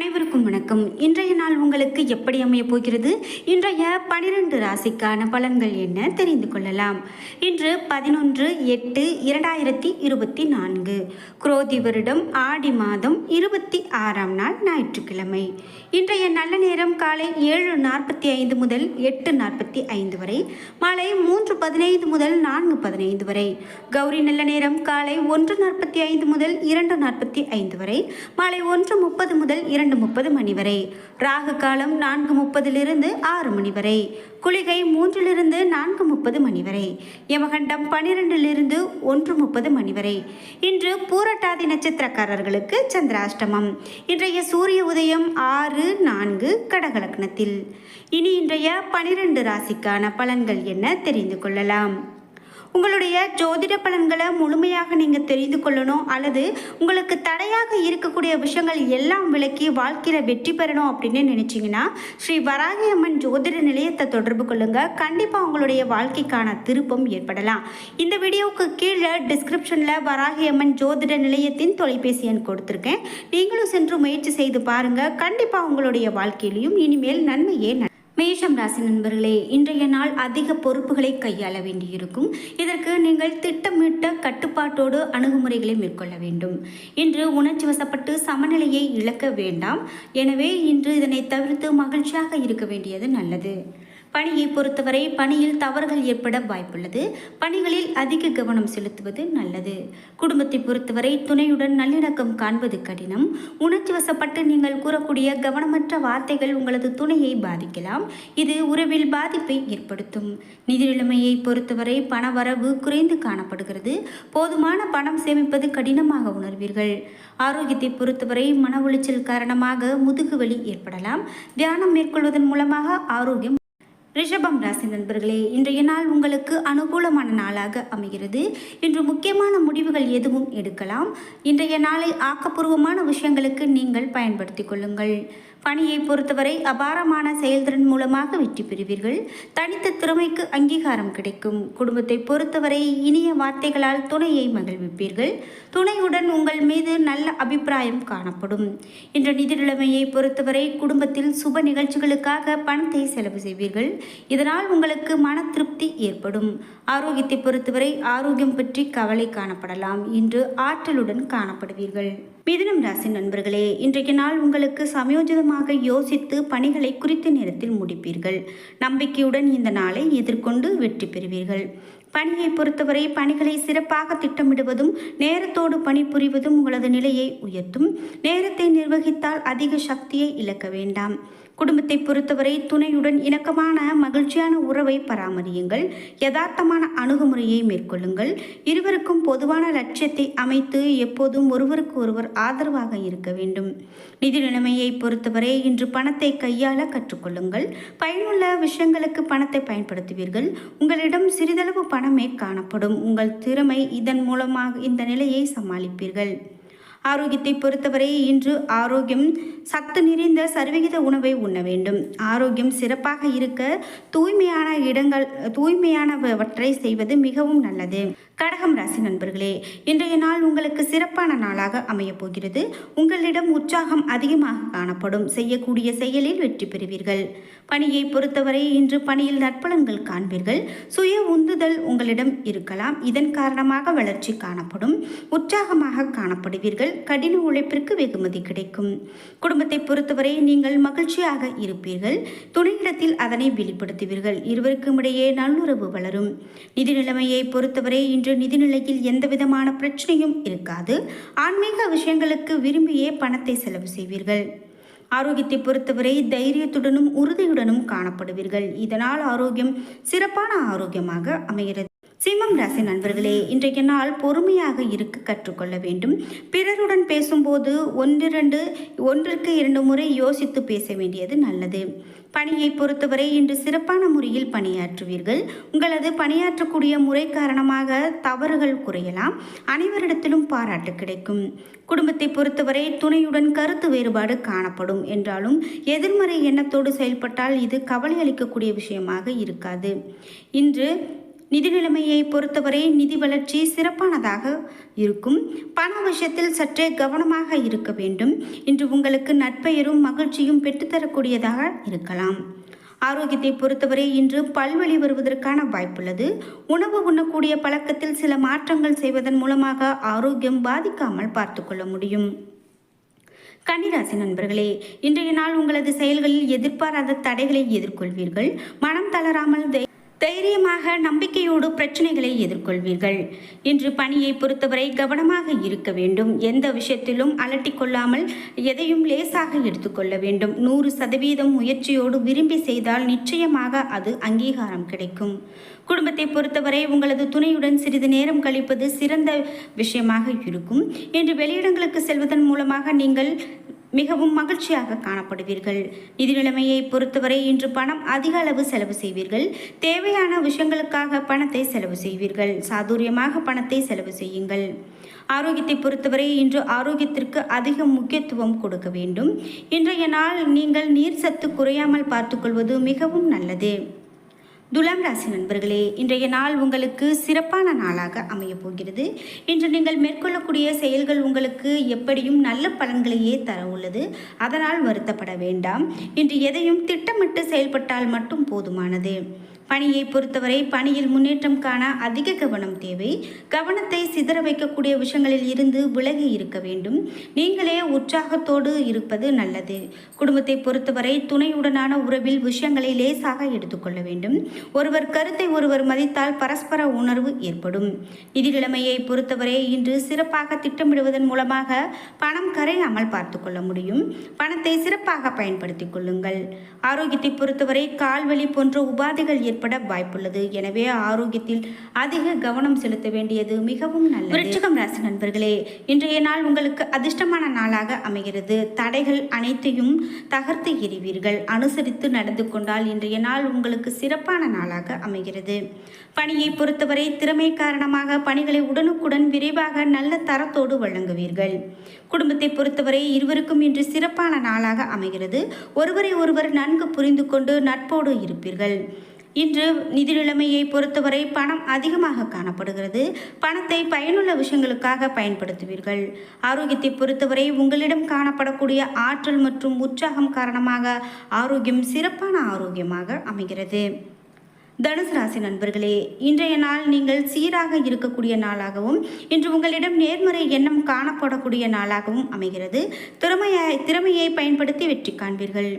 அனைவருக்கும் வணக்கம். இன்றைய நாள் உங்களுக்கு எப்படி அமைய போகிறது? இன்றைய பனிரெண்டு ராசிக்கான பலன்கள் என்ன? தெரிந்து கொள்ளலாம். இன்று பதினொன்று எட்டு இரண்டாயிரத்தி இருபத்தி நான்கு. குரோதி வருடம் ஆடி மாதம் இருபத்தி ஆறாம் நாள் ஞாயிற்றுக்கிழமை. இன்றைய நல்ல நேரம் காலை ஏழு நாற்பத்தி ஐந்து முதல் எட்டு நாற்பத்தி ஐந்து வரை மாலை மூன்று பதினைந்து முதல் நான்கு பதினைந்து வரை. கௌரி நல்ல நேரம் காலை ஒன்று நாற்பத்தி ஐந்து முதல் இரண்டு நாற்பத்தி ஐந்து வரை மாலை ஒன்று முப்பது முதல் இரண்டு முப்பது மணி வரை. ராகு காலம் நான்கு முப்பதிலிருந்து ஆறு மணி வரை. குளிகை மூன்றிலிருந்து நான்கு முப்பது மணி வரை. யமகண்டம் பனிரெண்டிலிருந்து ஒன்று முப்பது மணி வரை. இன்று பூரட்டாதி நட்சத்திரக்காரர்களுக்கு சந்திராஷ்டமம். இன்றைய சூரிய உதயம் ஆறு நான்கு கடகலக்னத்தில் இனி இன்றைய பனிரெண்டு ராசிக்கான பலன்கள் என்ன தெரிந்து கொள்ளலாம்? உங்களுடைய ஜோதிட பலன்களை முழுமையாக நீங்கள் தெரிந்து கொள்ளணும் அல்லது உங்களுக்கு தடையாக இருக்கக்கூடிய விஷயங்கள் எல்லாம் விளக்கி வாழ்க்கையில் வெற்றி பெறணும் அப்படின்னு நினச்சிங்கன்னா ஸ்ரீ வராகி அம்மன் ஜோதிட நிலையத்தை தொடர்பு கொள்ளுங்கள் கண்டிப்பாக உங்களுடைய வாழ்க்கைக்கான திருப்பம் ஏற்படலாம். இந்த வீடியோவுக்கு கீழே டிஸ்கிரிப்ஷனில் வராகி அம்மன் ஜோதிட நிலையத்தின் தொலைபேசி எண் கொடுத்துருக்கேன். நீங்களும் சென்று முயற்சி செய்து பாருங்கள் கண்டிப்பாக உங்களுடைய வாழ்க்கையிலையும் இனிமேல் நன்மையே மேஷம் ராசி நண்பர்களே இன்றைய நாள் அதிக பொறுப்புகளை கையாள வேண்டியிருக்கும். இதற்கு நீங்கள் திட்டமிட்ட கட்டுப்பாட்டோடு அணுகுமுறைகளை மேற்கொள்ள வேண்டும். இன்று உணர்ச்சி வசப்பட்டு சமநிலையை இழக்க வேண்டாம். எனவே இன்று இதனை தவிர்த்து மகிழ்ச்சியாக இருக்க வேண்டியது நல்லது. பணியை பொறுத்தவரை பணியில் தவறுகள் ஏற்பட வாய்ப்புள்ளது. பணிகளில் அதிக கவனம் செலுத்துவது நல்லது. குடும்பத்தை பொறுத்தவரை துணையுடன் நல்லிணக்கம் காண்பது கடினம். உணர்ச்சி வசப்பட்டு நீங்கள் கூறக்கூடிய கவனமற்ற வார்த்தைகள் உங்களது துணையை பாதிக்கலாம். இது உறவில் பாதிப்பை ஏற்படுத்தும். நிதி நிலைமையை பொறுத்தவரை பணவரவு குறைந்து காணப்படுகிறது. போதுமான பணம் சேமிப்பது கடினமாக உணர்வீர்கள். ஆரோக்கியத்தை பொறுத்தவரை மன உளைச்சல் காரணமாக முதுகுவலி ஏற்படலாம். தியானம் மேற்கொள்வதன் மூலமாக ஆரோக்கியம் ரிஷபம் ராசி நண்பர்களே இன்றைய நாள் உங்களுக்கு அனுகூலமான நாளாக அமைகிறது. இன்று முக்கியமான முடிவுகள் எதுவும் எடுக்கலாம். இன்றைய நாளை ஆக்கப்பூர்வமான விஷயங்களுக்கு நீங்கள் பயன்படுத்திக் கொள்ளுங்கள். பணியை பொறுத்தவரை அபாரமான செயல்திறன் மூலமாக வெற்றி பெறுவீர்கள். தனித்த திறமைக்கு அங்கீகாரம் கிடைக்கும். குடும்பத்தை பொறுத்தவரை இனிய வார்த்தைகளால் துணையை மகிழ்விப்பீர்கள். துணையுடன் உங்கள் மீது நல்ல அபிப்பிராயம் காணப்படும். இன்று நிதி நிலைமையை பொறுத்தவரை குடும்பத்தில் சுப நிகழ்ச்சிகளுக்காக பணத்தை செலவு செய்வீர்கள். இதனால் உங்களுக்கு மன திருப்தி ஏற்படும். ஆரோக்கியத்தை பொறுத்தவரை ஆரோக்கியம் பற்றி கவலை காணப்படலாம். இன்று ஆற்றலுடன் காணப்படுவீர்கள். மிதினம் ராசி நண்பர்களே இன்றைய நாள் உங்களுக்கு சமயோஜிதமாக யோசித்து பணிகளை குறித்த நேரத்தில் முடிப்பீர்கள். நம்பிக்கையுடன் இந்த நாளை எதிர்கொண்டு வெற்றி பெறுவீர்கள். பணியை பொறுத்தவரை பணிகளை சிறப்பாக திட்டமிடுவதும் நேரத்தோடு பணிபுரிவதும் உங்களது நிலையை உயர்த்தும். நேரத்தை நிர்வகித்தால் அதிக சக்தியை இழக்க வேண்டாம். குடும்பத்தை பொறுத்தவரை துணையுடன் இணக்கமான மகிழ்ச்சியான உறவை பராமரியுங்கள். யதார்த்தமான அணுகுமுறையை மேற்கொள்ளுங்கள். இருவருக்கும் பொதுவான லட்சியத்தை அமைத்து எப்போதும் ஒருவருக்கு ஒருவர் ஆதரவாக இருக்க வேண்டும். நிதி நிலைமையை பொறுத்தவரை இன்று பணத்தை கையாள கற்றுக்கொள்ளுங்கள். பயனுள்ள விஷயங்களுக்கு பணத்தை பயன்படுத்துவீர்கள். உங்களிடம் சிறிதளவு பணமே காணப்படும். உங்கள் திறமை இதன் மூலமாக இந்த நிலையை சமாளிப்பீர்கள். ஆரோக்கியத்தை பொறுத்தவரை இன்று ஆரோக்கியம் சத்து நிறைந்த சர்விகித உணவை உண்ண வேண்டும். ஆரோக்கியம் சிறப்பாக இருக்க தூய்மையான இடங்கள் தூய்மையானவற்றை செய்வது மிகவும் நல்லது. கடகம் ராசி நண்பர்களே இன்றைய நாள் உங்களுக்கு சிறப்பான நாளாக அமையப் போகிறது. உங்களிடம் உற்சாகம் அதிகமாக காணப்படும். செய்யக்கூடிய செயலில் வெற்றி பெறுவீர்கள். பணியை பொறுத்தவரை இன்று பணியில் நற்பலன்கள் காண்பீர்கள். சுய உந்துதல் உங்களிடம் இருக்கலாம். இதன் காரணமாக வளர்ச்சி காணப்படும். உற்சாகமாக காணப்படுவீர்கள். உங்கள் கடின உழைப்பிற்கு வெகுமதி கிடைக்கும். குடும்பத்தை பொறுத்தவரை நீங்கள் மகிழ்ச்சியாக இருப்பீர்கள். துணையிடத்தில் அதனை வெளிப்படுத்துவீர்கள். இருவருக்கும் இடையே நல்லுறவு வளரும். நிதி நிலைமையை பொறுத்தவரை இன்று நிதிநிலையில் எந்த விதமான பிரச்சனையும் இருக்காது. ஆன்மீக விஷயங்களுக்கு விரும்பியே பணத்தை செலவு செய்வீர்கள். ஆரோக்கியத்தை பொறுத்தவரை தைரியத்துடனும் உறுதியுடனும் காணப்படுவீர்கள். இதனால் ஆரோக்கியம் சிறப்பான ஆரோக்கியமாக அமைகிறது. சிம்மம் ராசி நண்பர்களே இன்றைய நாள் பொறுமையாக இருக்க கற்றுக்கொள்ள வேண்டும். பிறருடன் பேசும்போது ஒன்றிரண்டு ஒன்றிற்கு இரண்டு முறை யோசித்து பேச வேண்டியது நல்லது. பணியை பொறுத்தவரை இன்று சிறப்பான முறையில் பணியாற்றுவீர்கள். உங்களது பணியாற்றக்கூடிய முறை காரணமாக தவறுகள் குறையலாம். அனைவரிடத்திலும் பாராட்டு கிடைக்கும். குடும்பத்தை பொறுத்தவரை துணையுடன் கருத்து வேறுபாடு காணப்படும். என்றாலும் எதிர்மறை எண்ணத்தோடு செயல்பட்டால் இது கவலை அளிக்கக்கூடிய விஷயமாக இருக்காது. இன்று நிதி நிலைமையை பொறுத்தவரை நிதி வளர்ச்சி சிறப்பானதாக இருக்கும். பண விஷயத்தில் சற்றே கவனமாக இருக்க வேண்டும். இன்று உங்களுக்கு நற்பெயரும் மகிழ்ச்சியும் பெற்றுத்தரக்கூடியதாக இருக்கலாம். ஆரோக்கியத்தை பொறுத்தவரை இன்று பல்வழி வருவதற்கான வாய்ப்புள்ளது. உணவு உண்ணக்கூடிய பழக்கத்தில் சில மாற்றங்கள் செய்வதன் மூலமாக ஆரோக்கியம் பாதிக்காமல் பார்த்துக்கொள்ள முடியும். கன்னிராசி நண்பர்களே இன்றைய நாள் உங்களது செயல்களில் எதிர்பாராத தடைகளை எதிர்கொள்வீர்கள். மனம் தளராமல் தை- தைரியமாக நம்பிக்கையோடு பிரச்சனைகளை எதிர்கொள்வீர்கள். இன்று பணியை பொறுத்தவரை கவனமாக இருக்க வேண்டும். எந்த விஷயத்திலும் அலட்டிக் கொள்ளாமல் எதையும் லேசாக எடுத்துக்கொள்ள வேண்டும். நூறு சதவீதம் முயற்சியோடு விரும்பி செய்தால் நிச்சயமாக அது அங்கீகாரம் கிடைக்கும். குடும்பத்தை பொறுத்தவரை உங்களது துணையுடன் சிறிது நேரம் கழிப்பது சிறந்த விஷயமாக இருக்கும். இன்று வெளியிடங்களுக்கு செல்வதன் மூலமாக நீங்கள் மிகவும் மகிழ்ச்சியாக காணப்படுவீர்கள். நிதி நிலைமையை பொறுத்தவரை இன்று பணம் அதிக அளவு செலவு செய்வீர்கள். தேவையான விஷயங்களுக்காக பணத்தை செலவு செய்வீர்கள். சாதுரியமாக பணத்தை செலவு செய்யுங்கள். ஆரோக்கியத்தை பொறுத்தவரை இன்று ஆரோக்கியத்திற்கு அதிக முக்கியத்துவம் கொடுக்க வேண்டும். இன்றைய நாள் நீங்கள் நீர் சத்து குறையாமல் பார்த்துக்கொள்வது மிகவும் நல்லது. துலாம் ராசி நண்பர்களே இன்றைய நாள் உங்களுக்கு சிறப்பான நாளாக அமையப் போகிறது. இன்று நீங்கள் மேற்கொள்ளக்கூடிய செயல்கள் உங்களுக்கு எப்படியும் நல்ல பலன்களையே தர உள்ளது. அதனால் வருத்தப்பட வேண்டாம். இன்று எதையும் திட்டமிட்டு செயல்பட்டால் மட்டும் போதுமானது. பணியை பொறுத்தவரை பணியில் முன்னேற்றம் காண அதிக கவனம் தேவை. கவனத்தை சிதற வைக்கக்கூடிய விஷயங்களில் இருந்து விலகி இருக்க வேண்டும். நீங்களே உற்சாகத்தோடு இருப்பது நல்லது. குடும்பத்தை பொறுத்தவரை துணையுடனான உறவில் விஷயங்களை லேசாக எடுத்துக்கொள்ள வேண்டும். ஒருவர் கருத்தை ஒருவர் மதித்தால் பரஸ்பர உணர்வு ஏற்படும். நிதி நிலைமையை பொறுத்தவரை இன்று சிறப்பாக திட்டமிடுவதன் மூலமாக பணம் கரையாமல் பார்த்து கொள்ள முடியும். பணத்தை சிறப்பாக பயன்படுத்திக் கொள்ளுங்கள். ஆரோக்கியத்தை பொறுத்தவரை கால்வழி போன்ற உபாதைகள் ஏற்பட வாய்ப்புள்ளது. எனவே ஆரோக்கியத்தில் அதிக கவனம் செலுத்த வேண்டியது மிகவும் நல்லது. விருச்சிகம் ராசி நண்பர்களே இன்றைய நாள் உங்களுக்கு அதிர்ஷ்டமான நாளாக அமைகிறது. தடைகள் அனைத்தையும் தகர்த்து எறிவீர்கள். அனுசரித்து நடந்து கொண்டால் இன்றைய நாள் உங்களுக்கு சிறப்பான நாளாக அமைகிறது. பணியை பொறுத்தவரை திறமை காரணமாக பணிகளை உடனுக்குடன் விரைவாக நல்ல தரத்தோடு வழங்குவீர்கள். குடும்பத்தை பொறுத்தவரை இருவருக்கும் இன்று சிறப்பான நாளாக அமைகிறது. ஒருவரை ஒருவர் நன்கு புரிந்து கொண்டு நட்போடு இருப்பீர்கள். இன்று நிதி நிலைமையை பொறுத்தவரை பணம் அதிகமாக காணப்படுகிறது. பணத்தை பயனுள்ள விஷயங்களுக்காக பயன்படுத்துவீர்கள். ஆரோக்கியத்தை பொறுத்தவரை உங்களிடம் காணப்படக்கூடிய ஆற்றல் மற்றும் உற்சாகம் காரணமாக ஆரோக்கியம் சிறப்பான ஆரோக்கியமாக அமைகிறது. தனுசு ராசி நண்பர்களே இன்றைய நாள் நீங்கள் சீராக இருக்கக்கூடிய நாளாகவும் இன்று உங்களிடம் நேர்மறை எண்ணம் காணப்படக்கூடிய நாளாகவும் அமைகிறது. திறமையை திறமையை பயன்படுத்தி வெற்றி காண்பீர்கள்.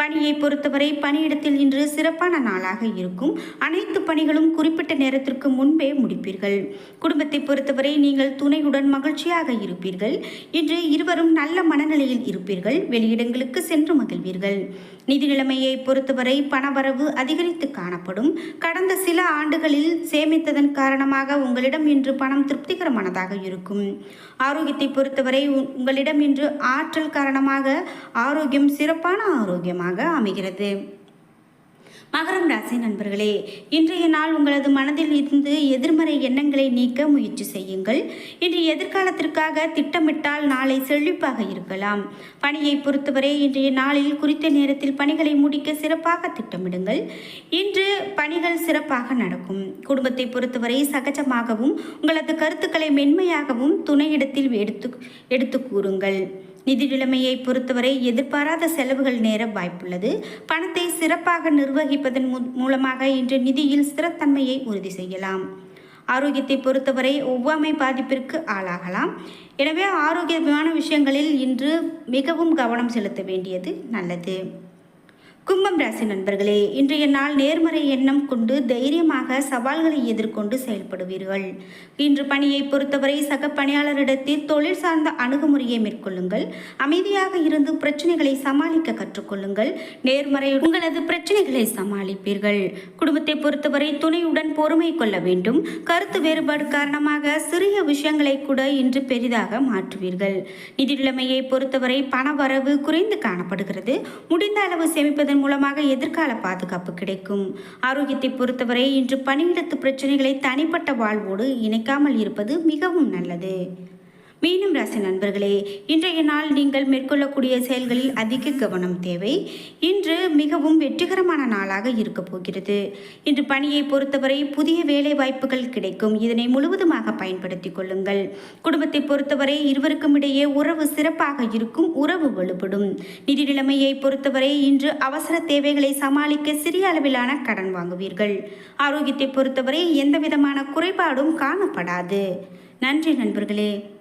பணியை பொறுத்தவரை பணியிடத்தில் இன்று சிறப்பான நாளாக இருக்கும். அனைத்து பணிகளும் குறிப்பிட்ட நேரத்திற்கு முன்பே முடிப்பீர்கள். குடும்பத்தை பொறுத்தவரை நீங்கள் துணையுடன் மகிழ்ச்சியாக இருப்பீர்கள். இன்று இருவரும் நல்ல மனநிலையில் இருப்பீர்கள். வெளியிடங்களுக்கு சென்று மகிழ்வீர்கள். நிதி நிலைமையை பொறுத்தவரை பணவரவு அதிகரித்து காணப்படும். கடந்த சில ஆண்டுகளில் சேமித்ததன் காரணமாக உங்களிடம் இன்று பணம் திருப்திகரமானதாக இருக்கும். ஆரோக்கியத்தை பொறுத்தவரை உங்களிடம் இன்று ஆற்றல் காரணமாக ஆரோக்கியம் சிறப்பான ஆரோக்கியமாக அமைகிறது. மகரம் ராசி நண்பர்களே இன்றைய நாள் உங்களது மனதில் இருந்து எதிர்மறை எண்ணங்களை நீக்க முயற்சி செய்யுங்கள். இன்று எதிர்காலத்திற்காக திட்டமிட்டால் நாளை செழிப்பாக இருக்கலாம். பணியை பொறுத்தவரை இன்றைய நாளில் குறித்த நேரத்தில் பணிகளை முடிக்க சிறப்பாக திட்டமிடுங்கள். இன்று பணிகள் சிறப்பாக நடக்கும். குடும்பத்தை பொறுத்தவரை சகஜமாகவும் உங்களது கருத்துக்களை மென்மையாகவும் துணையிடத்தில் எடுத்து எடுத்து கூறுங்கள். நிதி நிலைமையை பொறுத்தவரை எதிர்பாராத செலவுகள் நேர வாய்ப்புள்ளது. பணத்தை சிறப்பாக நிர்வகிப்பதன் மூ- மூலமாக இன்று நிதியில் ஸ்திரத்தன்மையை உறுதி செய்யலாம். ஆரோக்கியத்தை பொறுத்தவரை ஒவ்வாமை பாதிப்பிற்கு ஆளாகலாம். எனவே ஆரோக்கியமான விஷயங்களில் இன்று மிகவும் கவனம் செலுத்த வேண்டியது நல்லது. கும்பம் ராசி நண்பர்களே இன்றைய நாள் நேர்மறை எண்ணம் கொண்டு தைரியமாக சவால்களை எதிர்கொண்டு செயல்படுவீர்கள். இன்று பணியை பொறுத்தவரை சக பணியாளரிடத்தில் தொழில் சார்ந்த அணுகுமுறையை மேற்கொள்ளுங்கள். அமைதியாக இருந்து பிரச்சனைகளை சமாளிக்க கற்றுக்கொள்ளுங்கள். நேர்மறை உங்களது பிரச்சனைகளை சமாளிப்பீர்கள். குடும்பத்தை பொறுத்தவரை துணையுடன் பொறுமை கொள்ள வேண்டும். கருத்து வேறுபாடு காரணமாக சிறிய விஷயங்களை கூட இன்று பெரிதாக மாற்றுவீர்கள். நிதி நிலைமையை பொறுத்தவரை பணவரவு குறைந்து காணப்படுகிறது. முடிந்த அளவு சேமிப்பதன் மூலமாக எதிர்கால பாதுகாப்பு கிடைக்கும். ஆரோக்கியத்தை பொறுத்தவரை இன்று பணியிடத்து பிரச்சனைகளை தனிப்பட்ட வாழ்வோடு இணைக்காமல் இருப்பது மிகவும் நல்லது. மீனம் ராசி நண்பர்களே இன்றைய நாள் நீங்கள் மேற்கொள்ளக்கூடிய செயல்களில் அதிக கவனம் தேவை. இன்று மிகவும் வெற்றிகரமான நாளாக இருக்கப் போகிறது. இன்று பணியை பொறுத்தவரை புதிய வேலை வாய்ப்புகள் கிடைக்கும். இதனை முழுவதுமாக பயன்படுத்திக் கொள்ளுங்கள். குடும்பத்தை பொறுத்தவரை இருவருக்கும் இடையே உறவு சிறப்பாக இருக்கும் உறவு வலுப்படும். நிதி நிலைமையை பொறுத்தவரை இன்று அவசர தேவைகளை சமாளிக்க சிறிய அளவிலான கடன் வாங்குவீர்கள். ஆரோக்கியத்தை பொறுத்தவரை எந்த விதமான குறைபாடும் காணப்படாது. நன்றி நண்பர்களே.